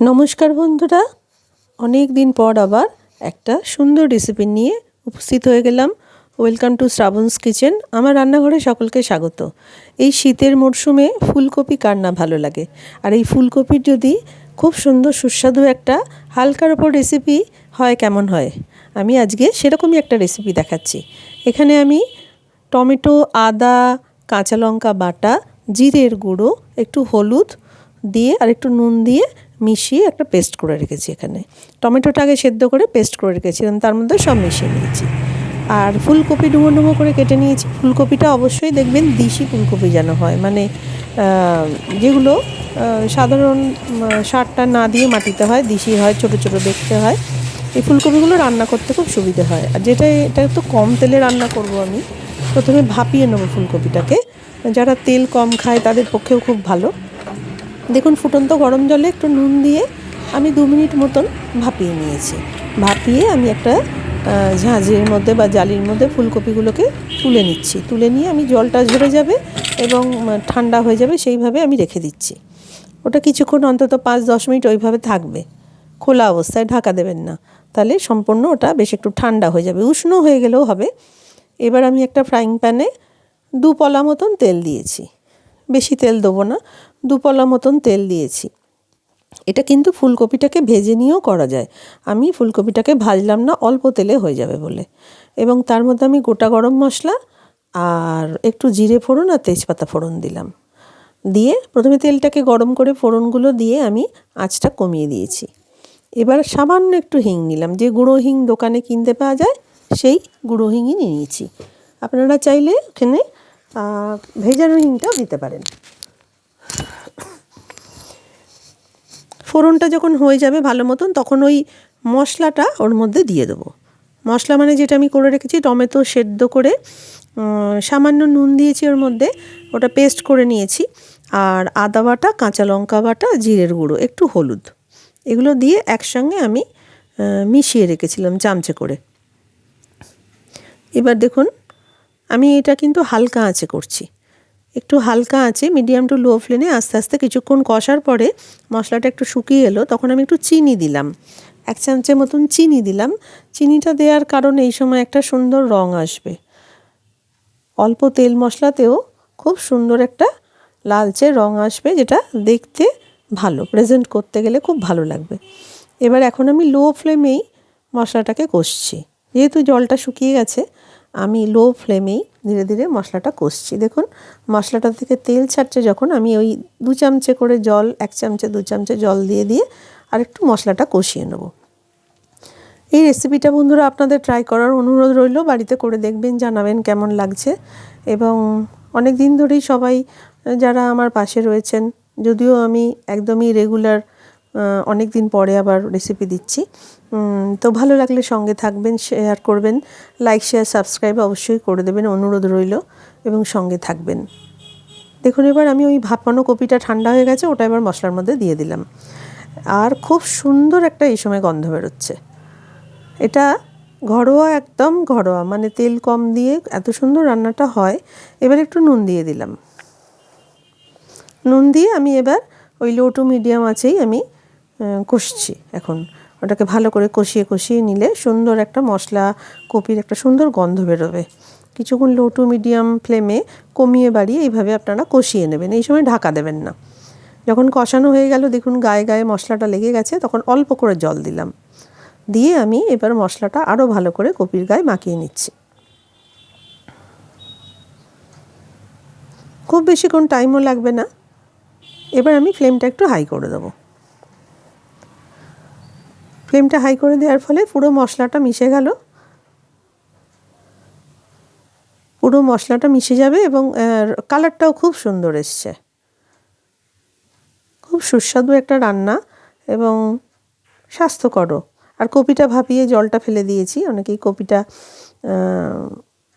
নমস্কার বন্ধুরা। অনেক দিন পর আবার একটা সুন্দর রেসিপি নিয়ে উপস্থিত হয়ে গেলাম। ওয়েলকাম টু শ্রাবণস কিচেন আমার রান্নাঘরে সকলকে স্বাগত। এই শীতের মরশুমে ফুলকপি কার না ভালো লাগে? আর এই ফুলকপির যদি খুব সুন্দর সুস্বাদু একটা হালকার ওপর রেসিপি হয়, কেমন হয়? আমি আজকে সেরকমই একটা রেসিপি দেখাচ্ছি। এখানে আমি টমেটো, আদা, কাঁচা লঙ্কা বাটা, জিরের গুঁড়ো, একটু হলুদ দিয়ে আর একটু নুন দিয়ে মিশিয়ে একটা পেস্ট করে রেখেছি এখানে। টমেটোটা আগে সেদ্ধ করে পেস্ট করে রেখেছিলাম তার মধ্যে সব মিশিয়ে নিয়েছি। আর ফুলকপি ডুমো ডুমো করে কেটে নিয়েছি। ফুলকপিটা অবশ্যই দেখবেন দিশি ফুলকপি যেন হয়। মানে যেগুলো সাধারণ সারটা না দিয়ে মাটিতে হয়, দিশি হয়, ছোট ছোট দেখতে হয়, এই ফুলকপিগুলো রান্না করতে খুব সুবিধে হয়। আর যেটা, এটা একটু কম তেলে রান্না করব আমি, প্রথমে ভাপিয়ে নেব ফুলকপিটাকে। যারা তেল কম খায় তাদের পক্ষেও খুব ভালো। দেখুন, ফুটন্ত গরম জলে একটু নুন দিয়ে আমি দু মিনিট মতন ভাপিয়ে নিয়েছি। ভাপিয়ে আমি একটা ঝাঁঝের মধ্যে বা জালির মধ্যে ফুলকপিগুলোকে তুলে নিচ্ছি। তুলে নিয়ে আমি জলটা ঝরে যাবে এবং ঠান্ডা হয়ে যাবে সেইভাবে আমি রেখে দিচ্ছি। ওটা কিছুক্ষণ অন্তত পাঁচ দশ মিনিট ওইভাবে থাকবে। খোলা অবস্থায় ঢাকা দেবেন না। তাহলে সম্পূর্ণ ওটা বেশ একটু ঠান্ডা হয়ে যাবে। উষ্ণ হয়ে গেলেও হবে। এবার আমি একটা ফ্রাইং প্যানে দু পলা মতন তেল দিয়েছি। বেশি তেল দেবো না, দুপলা মতন তেল দিয়েছি। এটা কিন্তু ফুলকপিটাকে ভেজে নিয়েও করা যায়। আমি ফুলকপিটাকে ভাজলাম না, অল্প তেলে হয়ে যাবে বলে। এবং তার মধ্যে আমি গোটা গরম মশলা আর একটু জিরে ফোড়ন আর তেজপাতা ফোড়ন দিলাম। দিয়ে প্রথমে তেলটাকে গরম করে ফোড়নগুলো দিয়ে আমি আঁচটা কমিয়ে দিয়েছি। এবার সামান্য একটু হিং নিলাম। যে গুঁড়ো হিং দোকানে কিনতে পাওয়া যায়, সেই গুঁড়ো হিংই নিয়ে নিয়েছি। আপনারা চাইলে ওখানে ভেজানো হিংটাও দিতে পারেন। ফোড়নটা যখন হয়ে যাবে ভালো মতন, তখন ওই মশলাটা ওর মধ্যে দিয়ে দেবো। মশলা মানে যেটা আমি করে রেখেছি, টমেটো সেদ্ধ করে সামান্য নুন দিয়েছি ওর মধ্যে, ওটা পেস্ট করে নিয়েছি, আর আদা বাটা, কাঁচা লঙ্কা বাটা, জিরের গুঁড়ো, একটু হলুদ, এগুলো দিয়ে একসঙ্গে আমি মিশিয়ে রেখেছিলাম চামচে করে। এবার দেখুন আমি এটা কিন্তু হালকা আঁচে করছি। একটু হালকা আছে মিডিয়াম টু লো ফ্লেমে আস্তে আস্তে কিছুক্ষণ কষার পরে মশলাটা একটু শুকিয়ে এলো, তখন আমি একটু চিনি দিলাম। এক চামচের মতন চিনি দিলাম। চিনিটা দেওয়ার কারণে এই সময় একটা সুন্দর রং আসবে। অল্প তেল মশলাতেও খুব সুন্দর একটা লালচে রং আসবে, যেটা দেখতে ভালো প্রেজেন্ট করতে গেলে খুব ভালো লাগবে। এবার এখন আমি লো ফ্লেমেই মশলাটাকে কষছি। যেহেতু জলটা শুকিয়ে গেছে আমি লো ফ্লেমেই ধীরে ধীরে মশলাটা কষছি। দেখুন, মশলাটা থেকে তেল ছাড়ছে যখন, আমি ওই দু চামচে করে জল, এক চামচে, দু চামচে জল দিয়ে দিয়ে আর একটু মশলাটা কষিয়ে নেব। এই রেসিপিটা বন্ধুরা আপনাদের ট্রাই করার অনুরোধ রইল। বাড়িতে করে দেখবেন, জানাবেন কেমন লাগছে। এবং অনেক দিন ধরেই সবাই, যারা আমার পাশে রয়েছেন, যদিও আমি একদমই রেগুলার অনেক দিন পরে আবার রেসিপি দিচ্ছি। তো ভালো লাগলে সঙ্গে থাকবেন শেয়ার করবেন লাইক শেয়ার সাবস্ক্রাইব অবশ্যই করে দেবেন, অনুরোধ রইল এবং সঙ্গে থাকবেন। দেখুন, এবার আমি ওই ভাপানো কপিটা ঠান্ডা হয়ে গেছে, ওটা এবার মশলার মধ্যে দিয়ে দিলাম। আর খুব সুন্দর একটা এই সময় গন্ধ বেরোচ্ছে। এটা ঘরোয়া, একদম ঘরোয়া মানে তেল কম দিয়ে এত সুন্দর রান্নাটা হয়, এবার একটু নুন দিয়ে দিলাম। নুন দিয়ে আমি এবার ওই লো টু মিডিয়াম আছেই আমি কষছি এখন। ওটাকে ভালো করে কষিয়ে কষিয়ে নিলে সুন্দর একটা মশলা কপির একটা সুন্দর গন্ধ বেরোবে। কিছুক্ষণ লো টু মিডিয়াম ফ্লেমে কমিয়ে বাড়িয়ে এইভাবে আপনারা কষিয়ে নেবেন। এই সময় ঢাকা দেবেন না। যখন কষানো হয়ে গেল, দেখুন গায়ে গায়ে মশলাটা লেগে গেছে, তখন অল্প করে জল দিলাম। দিয়ে আমি এবার মশলাটা আরও ভালো করে কপির গায়ে মাখিয়ে নিচ্ছি। খুব বেশিক্ষণ টাইমও লাগবে না। এবার আমি ফ্লেমটা একটু হাই করে দেবো। ফ্লেমটা হাই করে দেওয়ার ফলে পুরো মশলাটা মিশে গেল। পুরো মশলাটা মিশে যাবে এবং কালারটাও খুব সুন্দর এসছে। খুব সুস্বাদু একটা রান্না এবং স্বাস্থ্যকরও। আর কপিটা ভাপিয়ে জলটা ফেলে দিয়েছি। অনেকেই কপিটা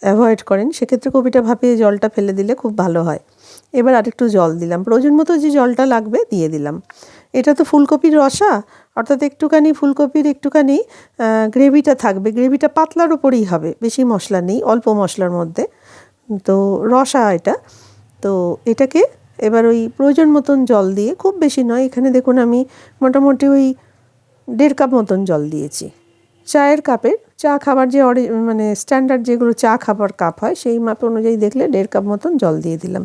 অ্যাভয়েড করেন, সেক্ষেত্রে কপিটা ভাপিয়ে জলটা ফেলে দিলে খুব ভালো হয়। এবার আরেকটু জল দিলাম। প্রয়োজন মতো যে জলটা লাগবে দিয়ে দিলাম। এটা তো ফুলকপির রসা, অর্থাৎ একটুখানি ফুলকপির একটুখানি গ্রেভিটা থাকবে। গ্রেভিটা পাতলার ওপরেই হবে, বেশি মশলা নেই, অল্প মশলার মধ্যে। তো রসা এটা। তো এটাকে এবার ওই প্রয়োজন মতন জল দিয়ে, খুব বেশি নয়, এখানে দেখুন আমি মোটামুটি ওই দেড় কাপ মতন জল দিয়েছি। চায়ের কাপের চা খাবার যে অরি মানে স্ট্যান্ডার্ড যেগুলো চা খাবার কাপ হয়, সেই মাপ অনুযায়ী দেখলে দেড় কাপ মতন জল দিয়ে দিলাম।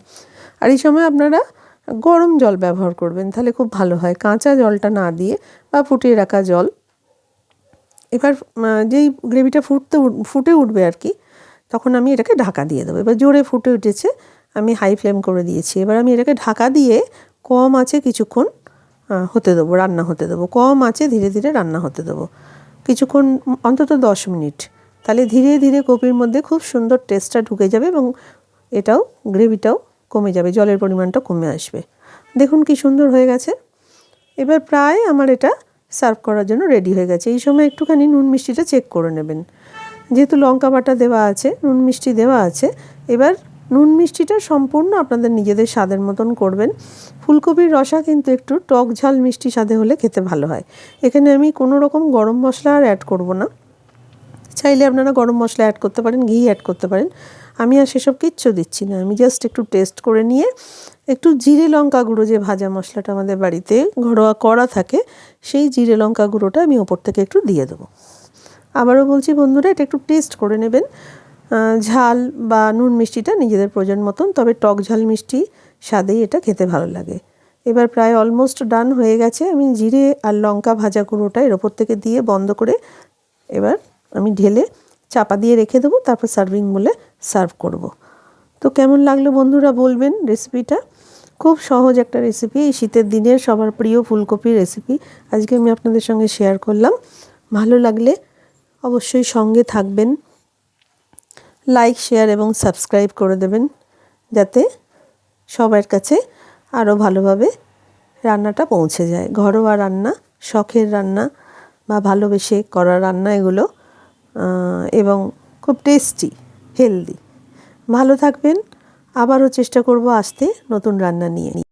আর এই সময় আপনারা গরম জল ব্যবহার করবেন, তাহলে খুব ভালো হয়। কাঁচা জলটা না দিয়ে বা ফুটিয়ে রাখা জল। এবার যেই গ্রেভিটা ফুটতে ফুটে উঠবে আর কি, তখন আমি এটাকে ঢাকা দিয়ে দেবো। এবার জোরে ফুটে উঠেছে, আমি হাই ফ্লেম করে দিয়েছি। এবার আমি এটাকে ঢাকা দিয়ে কম আছে কিছুক্ষণ হতে দেবো, রান্না হতে দেবো। কম আছে ধীরে ধীরে রান্না হতে দেবো। কিছুক্ষণ, অন্তত দশ মিনিট। তাহলে ধীরে ধীরে কপির মধ্যে খুব সুন্দর টেস্টটা ঢুকে যাবে এবং এটাও গ্রেভিটাও কমে যাবে, জলের পরিমাণটা কমে আসবে। দেখুন কি সুন্দর হয়ে গেছে। এবার প্রায় আমার এটা সার্ভ করার জন্য রেডি হয়ে গেছে। এই সময় একটুখানি নুন মিষ্টিটা চেক করে নেবেন। যেহেতু লঙ্কা বাটা দেওয়া আছে, নুন মিষ্টি দেওয়া আছে, এবার নুন মিষ্টিটা সম্পূর্ণ আপনাদের নিজেদের স্বাদের মতন করবেন। ফুলকপির রসা কিন্তু একটু টক ঝাল মিষ্টি স্বাদে হলে খেতে ভালো হয়। এখানে আমি কোনো রকম গরম মশলা আর অ্যাড করব না। চাইলে আপনারা গরম মশলা অ্যাড করতে পারেন, ঘি অ্যাড করতে পারেন। আমি আর সেসব কিচ্ছু দিচ্ছি না। আমি জাস্ট একটু টেস্ট করে নিয়ে একটু জিরে লঙ্কা গুঁড়ো যে ভাজা মশলাটা আমাদের বাড়িতে ঘরোয়া করা থাকে, সেই জিরে লঙ্কা গুঁড়োটা আমি ওপর থেকে একটু দিয়ে দেবো। আবারও বলছি বন্ধুরা, এটা একটু টেস্ট করে নেবেন। ঝাল বা নুন মিষ্টিটা নিজেদের প্রয়োজন মতন, তবে টক ঝাল মিষ্টি স্বাদেই এটা খেতে ভালো লাগে। এবার প্রায় অলমোস্ট ডান হয়ে গেছে। আমি জিরে আর লঙ্কা ভাজা গুঁড়োটা এর ওপর থেকে দিয়ে বন্ধ করে এবার আমি ঢেলে চাপা দিয়ে রেখে দেবো, তারপর সার্ভিং বলে সার্ভ করব। তো কেমন লাগল বন্ধুরা বলবেন রেসিপিটা খুব সহজ একটা রেসিপি এই শীতের দিনের সবার প্রিয় ফুলকপির রেসিপি আজকে আমি আপনাদের সঙ্গে শেয়ার করলাম। ভালো লাগলে অবশ্যই সঙ্গে থাকবেন। লাইক শেয়ার এবং সাবস্ক্রাইব করে দেবেন, যাতে সবার কাছে আরও ভালোভাবে রান্নাটা পৌঁছে যায়। ঘরোয়া রান্না, শখের রান্না বা ভালোবেসে করা রান্না এগুলো এবং খুব টেস্টি হেলদি ভালো থাকবেন। আবারও চেষ্টা করব আসতে নতুন রান্না নিয়ে।